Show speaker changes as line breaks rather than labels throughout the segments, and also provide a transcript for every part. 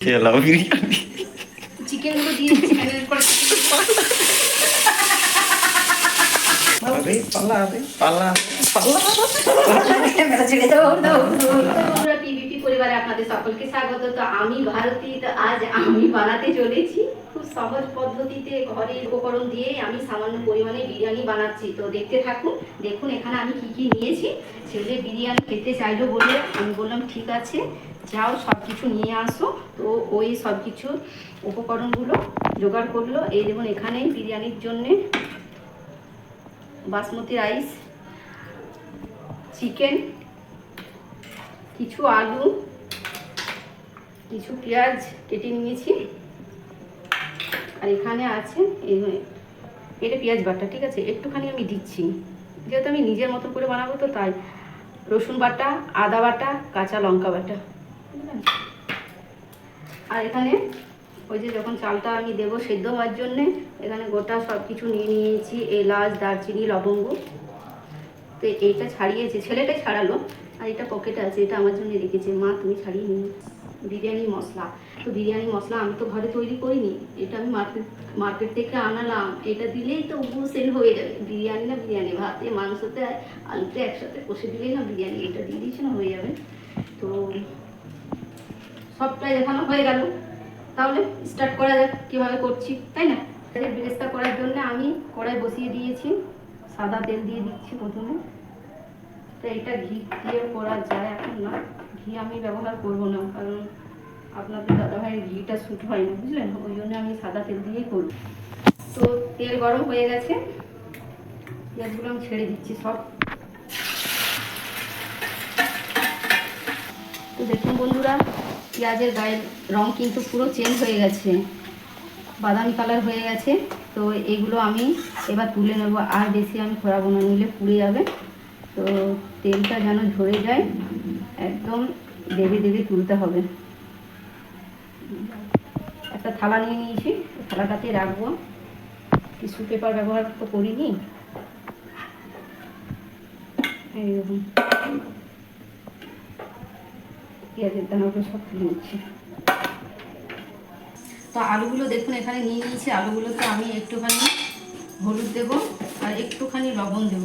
খেলাম বিরিয়ানি
চিকেনগুলো দিয়ে দিচ্ছি ম্যারিনেট করে সকলকে স্বাগত। তো আমি ভারতী তো আজ আমি বানাতে চলেছি। খুব সহজ পদ্ধতিতে ঘরের উপকরণ দিয়ে আমি সামান্য পরিমাণে বিরিয়ানি বানাচ্ছি। তো দেখতে থাকুন দেখুন এখানে আমি কি কি নিয়েছি। ছেলে বিরিয়ানি খেতে চাইলো বলে আমি বললাম ঠিক আছে। যাও সব কিছু নিয়ে আসো। তো ওই সব কিছু উপকরণগুলো জোগাড় করল। এই দেখুন, এখানেই বিরিয়ানির জন্যে বাসমতি রাইস, চিকেন, কিছু আলু, কিছু পেঁয়াজ কেটে নিয়েছি। আর এখানে আছে এটা পেঁয়াজ বাটা, ঠিক আছে? একটুখানি আমি দিচ্ছি। যেহেতু আমি নিজের মতো করে বানাবো তো তাই। রসুন বাটা, আদা বাটা, কাঁচা লঙ্কা বাটা? আর এখানে ওই যে যখন চালটা আমি দেবো সেদ্ধ হওয়ার জন্যে, এখানে গোটা সব কিছু নিয়ে নিয়েছি, এলাচ, দারচিনি, লবঙ্গ। তো এইটা ছাড়িয়েছে ছেলেটাই ছাড়ালো, আর এটা পকেটে আছে, এটা আমার জন্য রেখেছে। মা, তুমি ছাড়িয়ে নিয়ে বিরিয়ানি মশলা। তো বিরিয়ানি মশলা আমি তো ঘরে তৈরি করিনি, এটা আমি মার্কেট মার্কেট থেকে আনালাম। এটা দিলেই তো উপু সেল হয়ে যাবে। বিরিয়ানি না বিরিয়ানি, ভাতে, মাংসতে, আলুতে একসাথে কষে দিলেই না বিরিয়ানি। এটা দিয়ে দিয়েছে না, হয়ে যাবে। তো সবটাই দেখানো হয়ে গেল। তাহলে স্টার্ট করা যাক, কীভাবে করছি, তাই না? ব্রেস্তা করার জন্য আমি কড়াই বসিয়ে দিয়েছি। সাদা তেল দিয়ে দিচ্ছি প্রথমে। তো এটা ঘি দিয়ে করা যায় এখন না। ঘি আমি ব্যবহার করব না, কারণ আপনাদের দাদাভাইয়ের ঘিটা স্যুট হয় না, বুঝলেন? ওই জন্য আমি সাদা তেল দিয়েই করব। তো তেল গরম হয়ে গেছে। পেঁয়াজগুলো আমি ছেড়ে দিচ্ছি সব। তো দেখুন বন্ধুরা পেঁয়াজের গায়ের রং কিন্তু পুরো চেঞ্জ হয়ে গেছে। বাদামি কালার হয়ে গেছে। তো এগুলো আমি এবার তুলে নেব। আর বেশি আমি খোরাবো না, নিলে পুড়ে যাবে। তো তেলটা যেন ঝরে যায়, একদম দেবে দেবে তুলতে হবে। একটা থালা নিয়ে নিয়েছি। থালাটাতে রাখব। টিস্যু পেপার ব্যবহার তো করিনি। এইরকম পেঁয়াজের দানাগুলো সব তুলে নিচ্ছি। তো আলুগুলো দেখুন, এখানে নিয়ে নিয়েছি। আলুগুলোতে আমি একটুখানি হলুদ দেব আর একটুখানি লবণ দেব।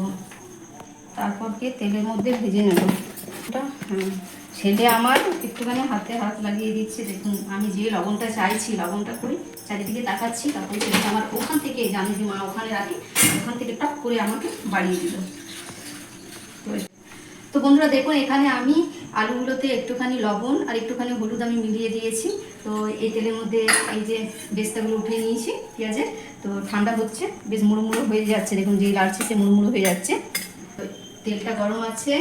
তারপরকে তেলের মধ্যে ভেজে নেব। ওটা হ্যাঁ ছেলে আমার একটুখানি হাতে হাত লাগিয়ে দিচ্ছে। দেখুন, আমি যে লবণটা চাইছি, লবণটা করে, চারিদিকে তাকাচ্ছি, তারপরে ছেলেটা আমার ওখান থেকে জানি যে মা, ওখানে রাখি। ওখান থেকে টপ করে আমাকে বাড়িয়ে দিল। তো বন্ধুরা দেখুন, এখানে আমি আলুগুলোতে একটুখানি লবণ আর একটুখানি হলুদ আমি মিলিয়ে দিয়েছি। তো এই তেলের মধ্যে এই যে বেস্তাগুলো উঠিয়ে নিয়েছি পেঁয়াজের, তো ঠান্ডা হচ্ছে, বেশ মুড়ো হয়ে যাচ্ছে। দেখুন যে লাড়ছে সে মুড়ো হয়ে যাচ্ছে। তেলটা গরম আছে,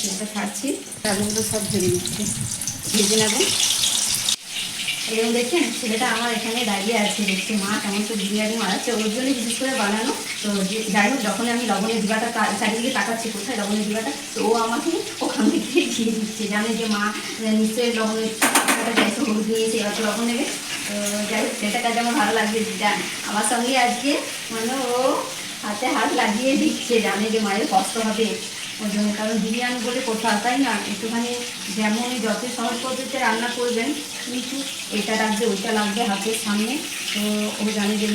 তেলটা ছাড়ছি। আলুগুলো সব ভেজে নিচ্ছে। ভেজে নেব। এরকম দেখছেন ছেলেটা আমার এখানে দাঁড়িয়ে আছে, দেখছে মা কেমন তো বিরিয়ানি মারাচ্ছে ওর জন্য বিশেষ করে বানানো। তো যাই হোক, যখন আমি লবণের ডিবাটা তা- চারিদিকে তাকাচ্ছি, কোথায় লবণের ডিবাটা তো ও আমাকে ওখান থেকে দিয়ে দিচ্ছে। জানে যে মা নিশ্চয়ই লবণের হলুদ নিয়েছে এবার লবণ নেবে। তো যাই হোক সেটা কাজে আমার ভালো জান। আমার সঙ্গে আজকে মানে ও হাতে হাত লাগিয়ে দিচ্ছে জানে যে মায়ের কষ্ট হবে। ওই জন্য কারণ বিরিয়ানি বলে কোথাও তাই না, একটুখানি যেমন যত সহজ পদ্ধতিতে রান্না করবেন, কিন্তু এটা লাগবে, ওইটা লাগবে হাতের সামনে। তো ও জানে যে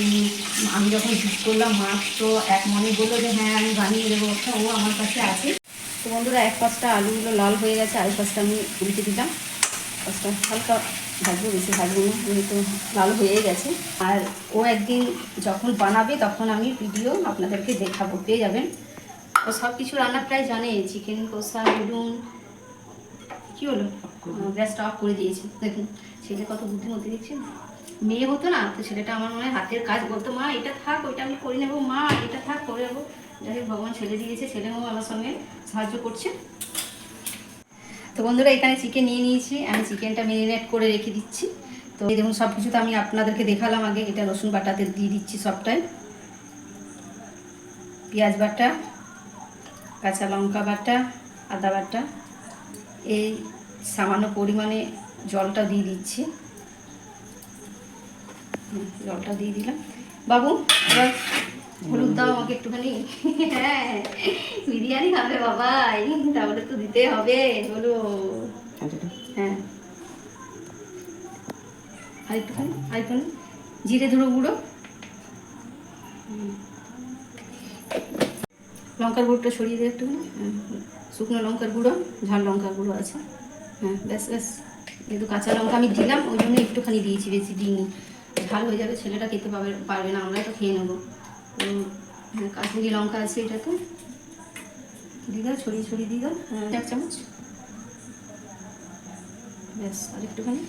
আমি যখন জিজ্ঞেস করলাম, মা তো এক মনে বলল যে হ্যাঁ আমি বানিয়ে দেবো। একটা ও আমার কাছে আছে। তো বন্ধুরা, এক পাশটা আলুগুলো লাল হয়ে গেছে, আরেক পাশটা আমি উল্টে দিলাম। পাশটা হালকা ভাজবো বেশি ভাজবো না যেহেতু লাল হয়ে গেছে। আর ও একদিন যখন বানাবে তখন আমি ভিডিও আপনাদেরকে দেখাবো পেয়ে যাবেন। ও সব কিছু রান্না প্রায় জানে চিকেন কষা বেগুন কী হলো? গ্যাসটা অফ করে দিয়েছে। দেখুন ছেলে কত বুদ্ধিমতি দেখছেন? মেয়ে হতো না তো ছেলেটা আমার মনে হয় হাতের কাজ বলতো মা এটা থাক ওইটা আমি করে নেব মা এটা থাক করে নেব। যাই হোক ভগবান ছেলে দিয়েছে ছেলেও আমার সঙ্গে সাহায্য করছে। তো বন্ধুরা, এখানে চিকেন নিয়ে নিয়েছি। আমি চিকেনটা মেরিনেট করে রেখে দিচ্ছি। তো এই দেখুন সব কিছু তো আমি আপনাদেরকে দেখালাম আগে। এটা রসুন বাটাতে দিয়ে দিচ্ছি সবটাই। পেঁয়াজ বাটা, কাঁচা লঙ্কা বাটা, আদা বাটা। এই সামান্য পরিমাণে জলটা দিয়ে দিচ্ছি। জলটা দিয়ে দিলাম। বাবু, এবার হলুদ দাও আমাকে একটুখানি হ্যাঁ বিরিয়ানি খাবে বাবা তাহলে তো দিতে হবে হলো হ্যাঁ। আর একটুখানি জিরে ধুলো গুঁড়ো। লঙ্কার গুঁড়োটা সরিয়ে দিয়ে একটুখানি শুকনো লঙ্কার গুঁড়ো ঝাল লঙ্কার গুঁড়ো আছে হ্যাঁ ব্যাস ব্যাস। কিন্তু কাঁচা লঙ্কা আমি দিলাম ওই জন্য একটুখানি দিয়েছি বেশি দিইনি। ঝাল হয়ে যাবে ছেলেটা খেতে পারবে পারবে না আমরা তো খেয়ে নেব। হ্যাঁ, কাশ্মীরি লঙ্কা আছে এটাতে। দিয়ে দাও ছড়িয়ে ছড়িয়ে দিয়ে দাও হ্যাঁ। এক চামচ। ব্যাস আর একটুখানি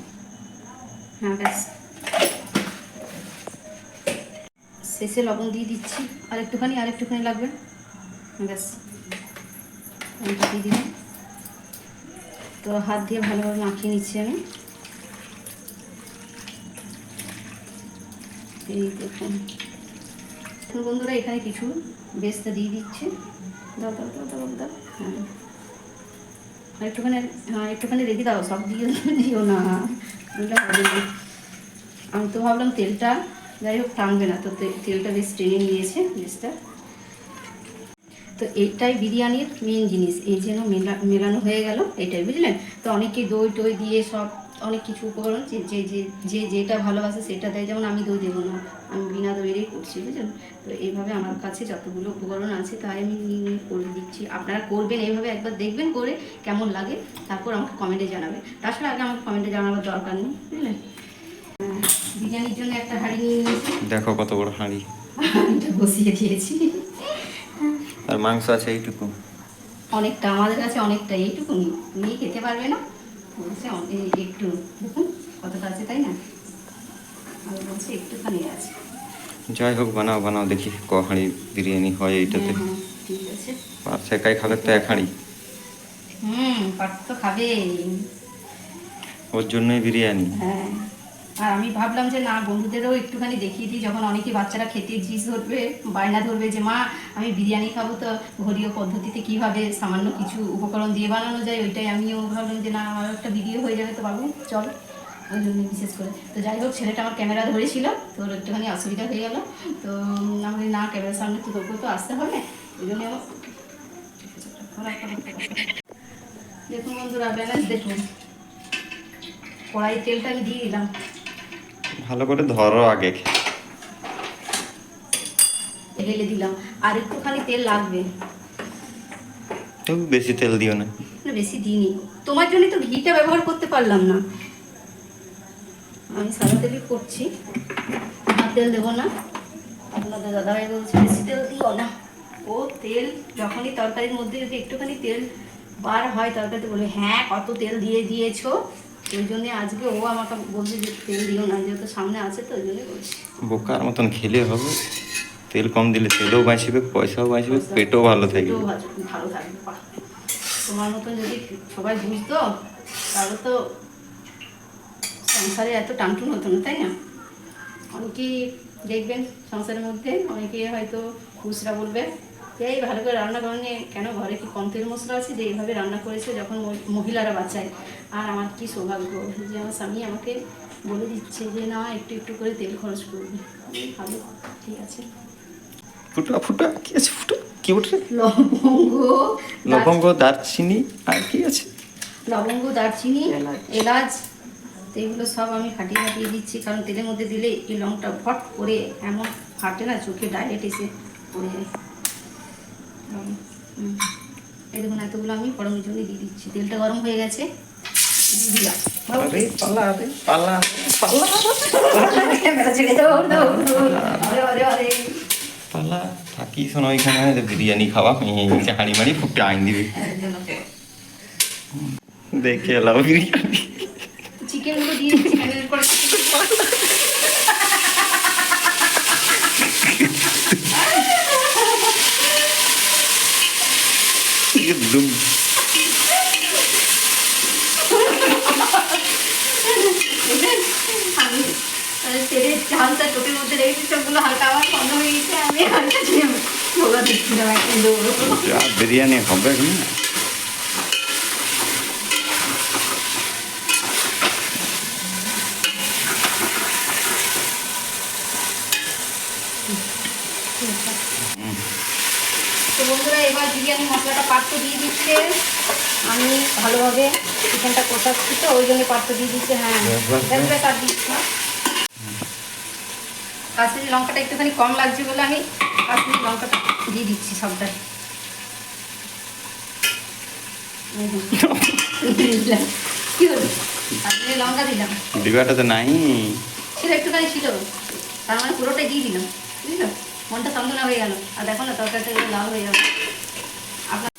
হ্যাঁ ব্যাস। শেষে লবণ দিয়ে দিচ্ছি। আর একটুখানি আর একটুখানি লাগবে। ব্যাস। দিয়ে দিলাম। তো হাত দিয়ে ভালোভাবে মাখিয়ে নিচ্ছি আমি। এই দেখুন। এখন বন্ধুরা এখানে কিছু বেস্তা দিয়ে দিচ্ছে। দাও দাও দাও দাও দাও। হ্যাঁ। একটুখানি হ্যাঁ একটুখানি রেখে দাও সব দিয়ে দিও না। আমি তো ভাবলাম তেলটা যাই হোক টানবে না। তো তে- তেলটা বেশ টেনে নিয়েছে বেশটা তো এইটাই বিরিয়ানির মেন জিনিস। এই যেন মেলা মেলানো হয়ে গেল এটাই বুঝলেন তো অনেকে দই টই দিয়ে সব অনেক কিছু উপকরণ যে যে যে- যেটা ভালোবাসে সেটা দেয়। যেমন আমি দই দেবো না আমি বিনা দইয়েরই করছি বুঝলেন? তো এইভাবে আমার কাছে যতগুলো উপকরণ আছে তাই আমি নিয়ে করে দিচ্ছি। আপনারা করবেন এইভাবে একবার দেখবেন করে কেমন লাগে তারপর আমাকে কমেন্টে জানাবেন। তাছাড়া আগে আমাকে কমেন্টে জানানোর দরকার নেই বুঝলেন? হ্যাঁ, বিরিয়ানির জন্য একটা হাঁড়ি নিয়ে নিয়েছি।
দেখো কত বড় হাঁড়ি।
বসিয়ে দিয়েছি।
আর মাংস আছে এইটুকু।
অনেকটা আমাদের কাছে অনেকটা এইটুকু নিয়ে খেতে পারবে না? বলছে একটু দেখুন কতটা আছে তাই না? আমি বলছি একটুখানি আছে।
যাই হোক বানাও বানাও দেখি ক হাঁড়ি বিরিয়ানি হয় এইটাতে।
হ্যাঁ, হ্যাঁ, ঠিক আছে।
সেকাই খাবে তো এক হাঁড়ি।
হুম তো খাবে
ওর জন্যই বিরিয়ানি।
হ্যাঁ। আর আমি ভাবলাম যে না, বন্ধুদেরও একটুখানি দেখিয়ে দিই, যখন অনেকে বাচ্চারা খেতে জিস ধরবে, বায়না ধরবে যে, মা, আমি বিরিয়ানি খাব তো, ঘরীয় পদ্ধতিতে কীভাবে সামান্য কিছু উপকরণ দিয়ে বানানো যায়? ওইটাই আমিও ভাবলাম যে, না, আমার একটা ভিডিও হয়ে যাবে তো বাবু, চল। ওই জন্য বিশেষ করে। তো যাই হোক, ছেলেটা আমার ক্যামেরা ধরেছিল, তো ওর একটুখানি অসুবিধা হয়ে গেল। তো আমি না, ক্যামেরার সামনে তো তোকেও তো আসতে হবে। ওই জন্য দেখুন বন্ধুরা ব্যালেন্স দেখুন। কড়াই তেলটা আমি দিয়ে দিলাম।
ভালো করে ধরো আগে।
ঢেলে দিলাম। আর একটুখানি তেল লাগবে।
বেশি তেল দিও না।
না বেশি দিইনি। তোমার জন্য তো ঘিটা ব্যবহার করতে পারলাম না। আমি সাদা তেলই করছি। আর তেল দেবো না। আপনাদের দাদাভাই বলছে বেশি তেল দিও না। ও তেল যখনই তরকারির মধ্যে যদি একটুখানি তেল বার হয় তরকারিতে বলবে হ্যাঁ কত তেল দিয়ে দিয়েছ। ওই জন্যে আজকে ও আমাকে বলছে যে তেল দিও না যেহেতু সামনে আছে তো ওই জন্যই বলছি।
বোকার মতন খেলে হবে। তেল কম দিলে তেলও বাঁচবে পয়সাও বাঁচবে পেটও ভালো থাকবে।
ভালো- থাকবে তোমার মতন যদি সবাই বুঝতো তাহলে তো সংসারে এত টানটুন হতো না তাই না? অনেকেই দেখবেন সংসারের মধ্যে অনেকে হয়তো খুচরা বলবে যে এই ভালো করে রান্না করেনি কেন ঘরে কি কম তেল মশলা আছে? যে এইভাবে রান্না করেছে যখন মহি- মহিলারা বাঁচায় আর আমার কি সৌভাগ্য যে আমার স্বামী আমাকে বলে দিচ্ছে যে না একটু একটু করে তেল খরচ করবে। ভালো ঠিক আছে।
ফুটা ফুটা কি আছে ফুটা? কি উঠে
লবঙ্গ
লবঙ্গ দারচিনি। আর কি আছে?
লবঙ্গ দারচিনি
এলাচ।
এগুলো সব আমি ফাটিয়ে ফাটিয়ে দিচ্ছি কারণ তেলের মধ্যে দিলে এই লংটা ফট করে এমন ফাটে না চোখে ডাইরেক্ট এসে পড়ে যায়। এই দেখুন এতগুলো আমি গরমের জন্য দিয়ে দিচ্ছি। তেলটা গরম হয়ে গেছে।
পাল্লা আরে পাল্লা পাল্লা বিরিয়ানি খাওয়া হাঁড়ি দিবি। দেখে এলাম বিরিয়ানি
চিকেনগুলো দিয়ে দিচ্ছি ম্যারিনেট করে
একদম
বুঝলেন? আমি আহ, তেলের চোখের মধ্যে রেখেছি সবগুলো হালকা আমার বন্ধ হয়ে গেছে আমি হালকা একটা দৌড়ো।
বিরিয়ানি হবে না
তো বন্ধুরা এবার বিরিয়ানি মশলাটা পাত্র দিয়ে দিচ্ছে। আমি ভালোভাবে চিকেনটা কষাচ্ছি তো ওই জন্য পাত্র দিয়ে দিচ্ছে হ্যাঁ।
ব্যাস ব্যাস
আর দিচ্ছি। কাশ্মীরি লঙ্কাটা একটুখানি কম লাগছে বলে আমি কাশ্মীরি লঙ্কাটা দিয়ে দিচ্ছি সবটাই। এই দেখুন। দিলাম। কি হলো? কাশ্মীরি লঙ্কা দিলাম।
ডিবাটা তো নাই।
ছিল একটুখানি ছিল। তার মানে পুরোটাই দিয়ে দিলাম। বুঝলো? মনটা সান্ত্বনা হয়ে গেল। আর দেখো না তরকারিটা লাল হয়ে যাবে আপনার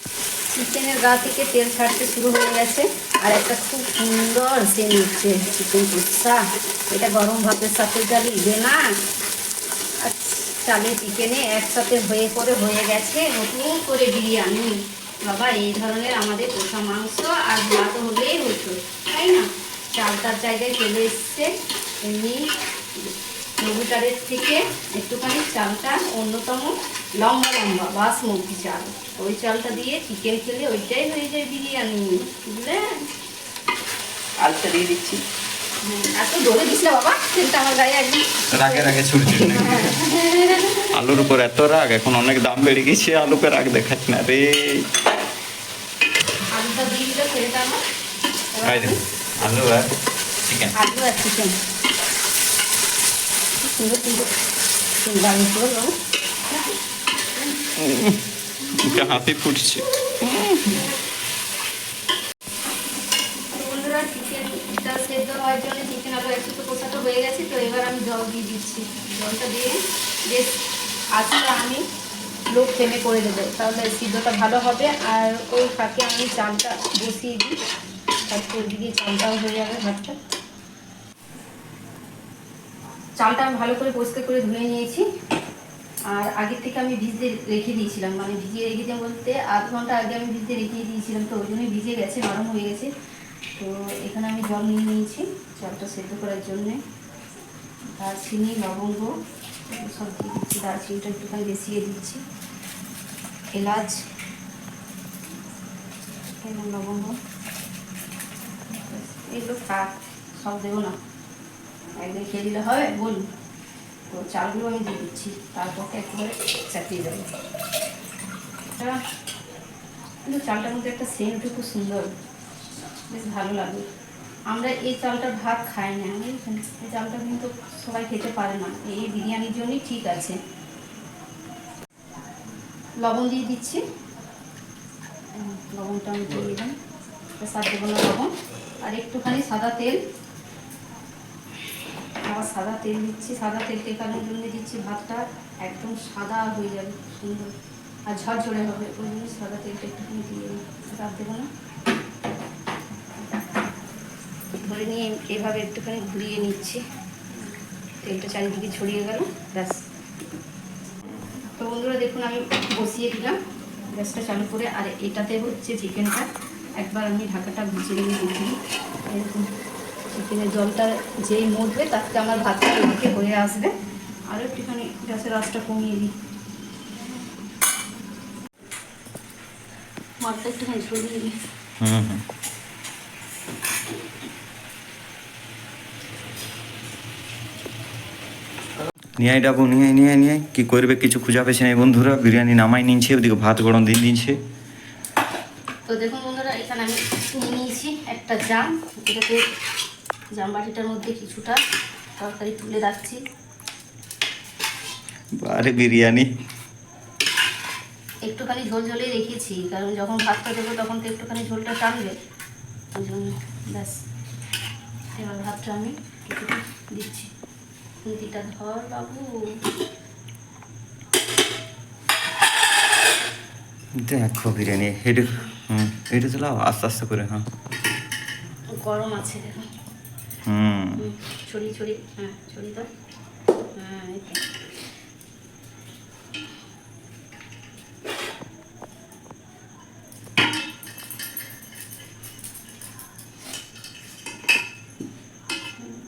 চিকেনের গা থেকে তেল ছাড়তে শুরু হয়ে গেছে। আর একটা খুব সুন্দর সেন উঠছে চিকেন কুৎসা এটা গরম ভাতের সাথে যা দিবে না চালে চিকেনে একসাথে হয়ে করে হয়ে গেছে নতুন করে বিরিয়ানি। বাবা, এই ধরনের আমাদের পোষা মাংস আর ভাত হলেই হতো, তাই না? চালটার জায়গায় চলে এসছে। এমনি রবিটারের থেকে একটুখানি চালটা অন্যতম লম্বা লম্বা বাসমতি চাল। ওই চালটা দিয়ে চিকেন খেলে ওইটাই হয়ে যায় বিরিয়ানি। বুঝলে
আলুটা দিয়ে দিচ্ছি।
এত দৌড়ে দিস না বাবা তেলটা আমার গায়ে একদম
রাগে রাগে ছুটছিস আলুর উপর এত রাগ এখন অনেক দাম বেড়ে গেছে আলুকে রাগ দেখাস না রে
আলুটা দিয়ে দিলে তেলটা আমার
আলু আর চিকেন
আলু আর চিকেন সুন্দর সুন্দর গাড়ি করে বাবু
হাতি ফুটছে
বন্ধুরা চিকেনটা সেদ্ধ হওয়ার জন্য চিকেন আলু একসাথে কষাটা হয়ে গেছে তো এবার আমি জল দিয়ে দিচ্ছি। জলটা দিয়ে বেশ আজকে আমি লোক ফ্লেমে করে দেবো। তাহলে সিদ্ধটা ভালো হবে। আর ওই ফাঁকে আমি চালটা বসিয়ে দিই। তারপর দিকে চালটাও হয়ে যাবে ভাতটা। চালটা আমি ভালো করে পরিষ্কার করে ধুয়ে নিয়েছি। আর আগের থেকে আমি ভিজতে রেখে দিয়েছিলাম। মানে ভিজিয়ে রেখেছিলাম বলতে আধ ঘণ্টা আগে আমি ভিজতে রেখে দিয়েছিলাম তো, ওই জন্যই ভিজে গেছে, নরম হয়ে গেছে। তো এখানে আমি জল নিয়ে নিয়েছি। চালটা সেদ্ধ করার জন্যে। দারচিনি লবঙ্গ, সব দিয়ে দিচ্ছি, দারচিনিটা একটুখানি বেশিয়ে দিচ্ছি। এলাচ লবঙ্গ। এগুলো থাক সব দেবো না। একদিন খেয়ে দিলে হবে বলুন। তো চালগুলো আমি দিয়ে দিচ্ছি, তারপর একবারে চাপিয়ে দেবো। কিন্তু চালটার মধ্যে একটা সেন্ট খুব সুন্দর, বেশ ভালো লাগে। আমরা এই চালটা ভাত খাই না এই চালটা কিন্তু সবাই খেতে পারে না, এই বিরিয়ানির জন্যই ঠিক আছে। লবণ দিয়ে দিচ্ছি। লবণটা আমি দিয়ে দিলাম। এটা দেবো না লবণ, আর একটুখানি সাদা তেল। আবার সাদা তেল দিচ্ছি, সাদা তেল টেকানোর জন্য দিচ্ছি ভাতটা, একদম সাদা হয়ে যাবে, সুন্দর। আর ঝরঝরে হবে, ওই জন্য সাদা তেলটা একটুখানি দিয়ে রাত দেবো না। ধরে নিয়ে এভাবে একটুখানি ঘুরিয়ে নিচ্ছি। তেলটা চারিদিকে ছড়িয়ে গেল, ব্যাস। তো বন্ধুরা, দেখুন, আমি বসিয়ে দিলাম। গ্যাসটা চালু করে, আর এটাতে হচ্ছে চিকেনটা। একবার আমি ঢাকাটা গুছিয়ে নিয়ে দেখি। চিকেনের জলটা যেই মরবে, তাতে আমার ভাতটা এদিকে হয়ে আসবে। আর একটুখানি গ্যাসের আঁচটা কমিয়ে দিই। মাছটা একটুখানি ছড়িয়ে দিই
হুম হুম। নিয়ে ডাবু নিয়ে নিয়ে নিয়ে। কি করবে কিছু খুঁজা পেছে না বন্ধুরা। বিরিয়ানি নামাই নিচ্ছে ওদিকে ভাত গরম দিন দিচ্ছে
তো দেখুন বন্ধুরা এখানে আমি নিয়ে নিয়েছি একটা জাম। এটাতে জাম বাটিটার মধ্যে কিছুটা তরকারি তুলে রাখছি।
আরে বিরিয়ানি।
একটুখানি ঝোল ঝোলেই রেখেছি কারণ যখন ভাতটা দেবো তখন তো একটুখানি ঝোলটা টানবে। ওই জন্য ব্যাস এবার ভাতটা আমি দিচ্ছি। খুন্তিটা ধর বাবু।
দেখো বিরিয়ানি এটা হুম এটা চালাও আস্তে আস্তে করে হ্যাঁ।
গরম আছে
হুম।
ছড়িয়ে ছড়িয়ে হ্যাঁ ছড়িয়ে দাও হ্যাঁ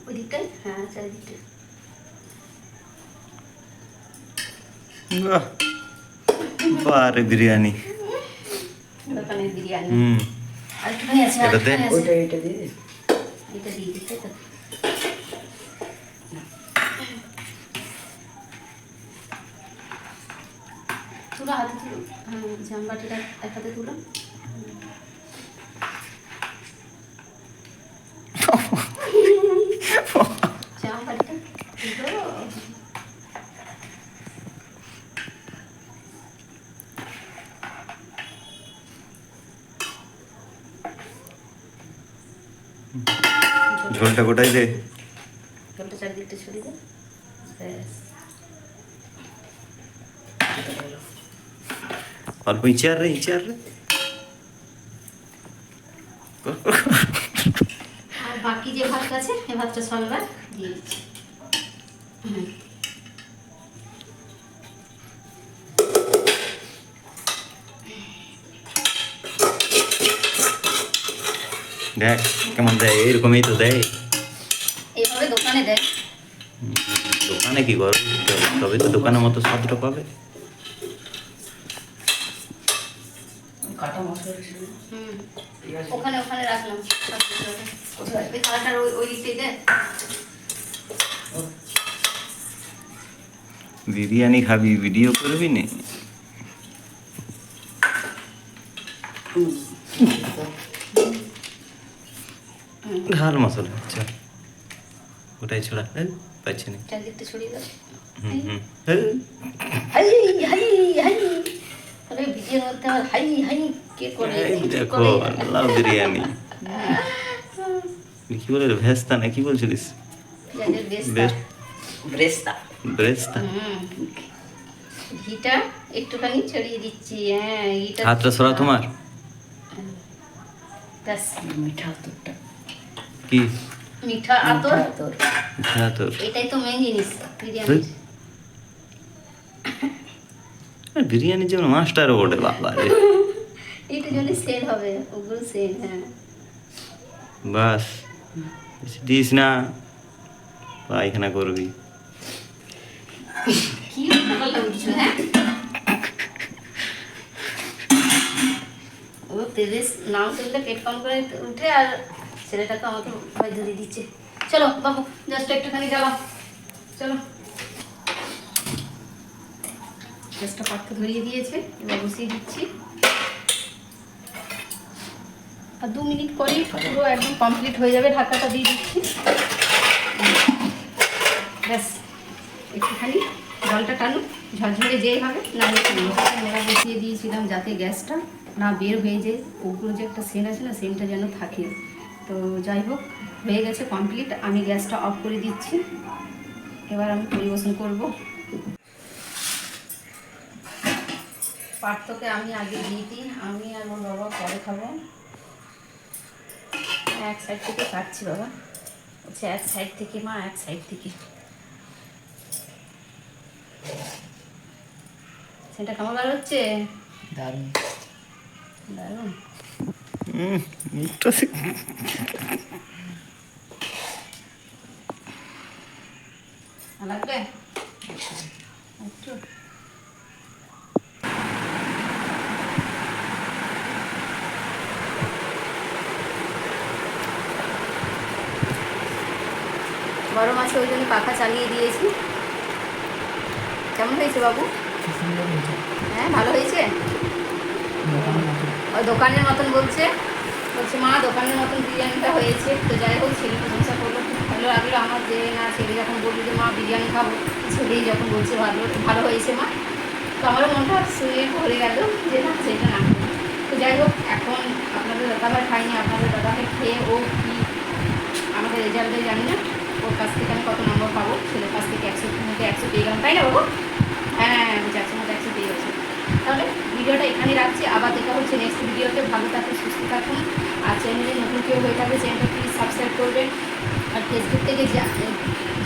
ওদিকটায়? হ্যাঁ চারিদিকটায়।
বারে বিরিয়ানি।
দোকানের বিরিয়ানি।
হুম।
আর একটুখানি আছে?
এটা দে।
এটা দিয়ে।
এটা দিয়ে দিতে তো তুলো হাতে তুলো। জামবাটিটা এক হাতে তুলো।
ঝোলটা গোটাই দে।
ঝোলটা ছড়িয়ে দে।
অল্প ইঁচে আর রে ইচার রে।
বাকি যে ভাত আছে এ ভাতটা সলবার। দিয়ে দিচ্ছি।
দেখ কেমন দেয়? এরকমই তো দেয়।
এইভাবে দোকানে দেয়।
দোকানে কি করো? তবে তো দোকানের মতো স্বাদটা পাবে।
কাটা মশলা ছিল।
হুম
ঠিক আছে।
ওখানে ওখানে রাখলাম। ওই থালাটার ওই ওই দিকটাই দে।
বিরিয়ানি খাবি ভিডিও করবি নে
হুম।
ঝাল মশলা আচ্ছা ওটাই ছড়া। এই, পাচ্ছি না।
চারিদিকটা ছড়িয়ে দাও।
হুম হুম।
Hi hi hi. আরে ভিডিওর মধ্যে আমার হাই হাই। কে করে?
এই দেখো আল্লাহ বিরিয়ানি। কি বলে ভেস্তা না কি বলছিলিস?
বেস্তা।
ব্রেস্তা
ব্রেস্তা
হুম। ঘিটা একটুখানি ছড়িয়ে দিচ্ছি। হ্যাঁ ঘিটা
হাতটা সরা তোমার।
ব্যাস
মিঠা তোরটা।
কি?
মিঠা আতর?
তোর
হ্যাঁ
এটাই তো মেন জিনিস বিরিয়ানির
আর বিরিয়ানির জন্য মাস্টারও ওঠে বাবা রে।
এইটা জন্য সেল হবে ওগুলো সেল হ্যাঁ।
বাস দিস না পায়খানা করবি।
কি ভালো উঠছো হ্যাঁ? ও তেজের নাম তুললে পেট কম করে উঠে আর ছেলেটাকে আমাকে ভয় ধরিয়ে দিচ্ছে। চলো বাবু জাস্ট একটুখানি জ্বালাও। চলো। গ্যাসটা পাত্র ধরিয়ে দিয়েছে, এবার বসিয়ে দিচ্ছি। আর দু মিনিট পরেই পুরো একদম কমপ্লিট হয়ে যাবে, ঢাকাটা দিয়ে দিচ্ছি। ব্যাস, একটুখানি জলটা টানুক, ঝরঝরে যেই হবে না মেলা বসিয়ে দিয়েছিলাম যাতে গ্যাসটা না বের হয়ে যায়। ওগুলো যে একটা সেন আছে না সেনটা যেন থাকে। তো যাই হোক হয়ে গেছে কমপ্লিট আমি গ্যাসটা অফ করে দিচ্ছি। এবার আমি পরিবেশন করব। পার্থকে আমি আগে দিয়ে দিই। আমি আর ওর বাবা পরে খাব। এক সাইড থেকে কাটছি বাবা। হচ্ছে এক সাইড থেকে মা এক সাইড থেকে। সেটা কেমন বার হচ্ছে
দারুণ।
দারুণ।
মুখটা সে-
আর লাগবে একটু গরম আছে ওই জন্য পাখা চালিয়ে দিয়েছি। কেমন হয়েছে বাবু? হ্যাঁ ভালো হয়েছে? ওই দোকানের মতন বলছে। বলছে, মা, দোকানের মতন বিরিয়ানিটা হয়েছে। তো যাই হোক, ছেলে প্রশংসা করল, খুব ভালো লাগল আমার যে, না, ছেলে যখন বলল যে, মা, বিরিয়ানি খাব। ছেলেই যখন বলছে, ভালো ভালো হয়েছে, মা। তো আমারও মনটা শুয়ে ভরে গেল যে, না, সেটা না। তো যাই হোক, এখন আপনাদের দাদাভাই খাইনি, আপনাদের দাদাভাই খেয়ে ও কি আমাদের রেজাল্টে জানি না। ওর কাছ থেকে আমি কত নম্বর পাবো? ছেলের কাছ থেকে একশো, মধ্যে একশো পেয়ে গেলাম, তাই না বাবু? হ্যাঁ বুঝে একশোর মধ্যে একশো পেয়ে গেছে। তাহলে ভিডিওটা এখানে রাখছি। আবার দেখা হচ্ছে নেক্সট ভিডিওতে। ভালো থাকুন, সুস্থ থাকুন। আর চ্যানেলে নতুন কেউ হয়ে থাকলে চ্যানেলটা প্লিজ সাবস্ক্রাইব করবেন। আর ফেসবুক থেকে যা-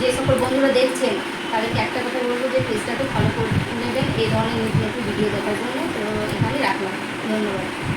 যে সকল বন্ধুরা দেখছেন, তাদেরকে একটা কথা বলব যে পেজটাকে ফলো করে নেবেন। এই ধরনের নতুন নতুন ভিডিও দেখার জন্য। তো এখানে রাখলাম। ধন্যবাদ।